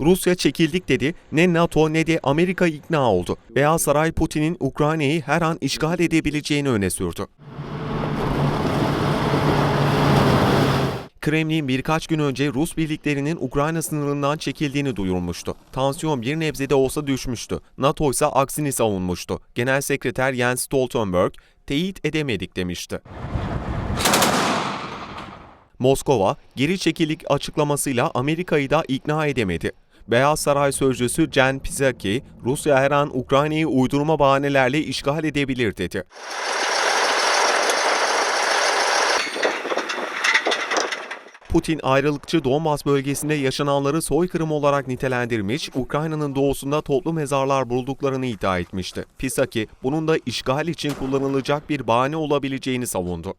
Rusya çekildik dedi, ne NATO ne de Amerika ikna oldu. Beyaz Saray Putin'in Ukrayna'yı her an işgal edebileceğini öne sürdü. Kremlin birkaç gün önce Rus birliklerinin Ukrayna sınırından çekildiğini duyurmuştu. Tansiyon bir nebze de olsa düşmüştü. NATO ise aksini savunmuştu. Genel Sekreter Jens Stoltenberg, teyit edemedik demişti. Moskova, geri çekilik açıklamasıyla Amerika'yı da ikna edemedi. Beyaz Saray Sözcüsü Jen Psaki, Rusya her an Ukrayna'yı uydurma bahanelerle işgal edebilir dedi. Putin ayrılıkçı Donbas bölgesinde yaşananları soykırım olarak nitelendirmiş, Ukrayna'nın doğusunda toplu mezarlar bulduklarını iddia etmişti. Pisaki, bunun da işgal için kullanılacak bir bahane olabileceğini savundu.